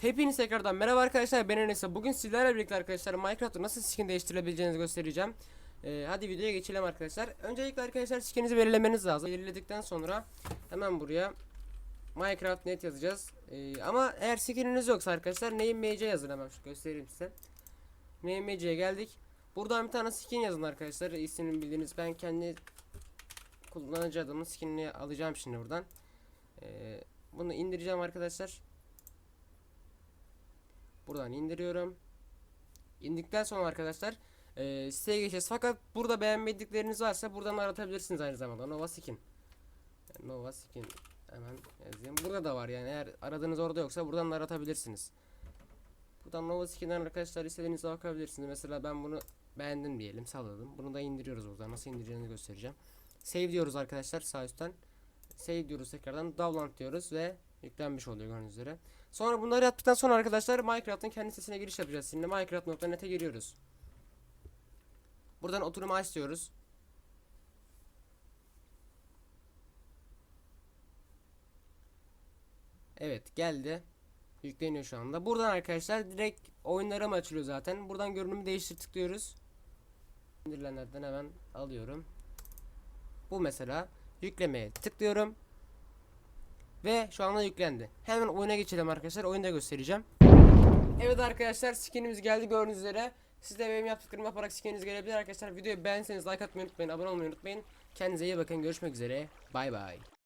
Hepiniz tekrardan merhaba arkadaşlar ben Enes. Bugün sizlerle birlikte arkadaşlar Minecraft'ta nasıl skin değiştirebileceğinizi göstereceğim. Ee, hadi videoya geçelim arkadaşlar. Öncelikle arkadaşlar skininizi belirlemeniz lazım. Belirledikten sonra hemen buraya Minecraft net yazacağız. Ee, ama eğer skininiz yoksa arkadaşlar name yazın hemen şu göstereyim size. Name geldik. Buradan bir tane skin yazın arkadaşlar. İsmini bildiğiniz ben kendi kullanıcı adımın skinini alacağım şimdi buradan. Ee, bunu indireceğim arkadaşlar. Buradan indiriyorum. İndikten sonra arkadaşlar e, siteye geçeceğiz. Fakat burada beğenmedikleriniz varsa buradan aratabilirsiniz aynı zamanda. Nova Skin. Nova Skin hemen yazayım. Burada da var yani eğer aradığınız orada yoksa buradan da aratabilirsiniz. Buradan Nova Skin'den arkadaşlar istediğinize bakabilirsiniz. Mesela ben bunu beğendim diyelim salladım. Bunu da indiriyoruz buradan. Nasıl indireceğini göstereceğim. Save diyoruz arkadaşlar sağ üstten. Save diyoruz tekrardan. Download diyoruz ve yüklenmiş oluyor gördüğünüz üzere. Sonra bunları yaptıktan sonra arkadaşlar Minecraft'ın kendi sitesine giriş yapacağız. Şimdi minecraft.net'e giriyoruz. Buradan oturum aç diyoruz. Evet geldi. Yükleniyor şu anda. Buradan arkadaşlar direkt oyunlara açılıyor zaten. Buradan görünümü değiştir tıklıyoruz. İndirilenlerden hemen alıyorum. Bu mesela yüklemeye tıklıyorum. Ve şu anda yüklendi. Hemen oyuna geçelim arkadaşlar. Oyunda göstereceğim. Evet arkadaşlar skinimiz geldi gördüğünüz üzere. Siz de benim yaptıklarımı yaparak skininiz gelebilir arkadaşlar. Videoyu beğenseniz like atmayı unutmayın. Abone olmayı unutmayın. Kendinize iyi bakın. Görüşmek üzere. Bay bay.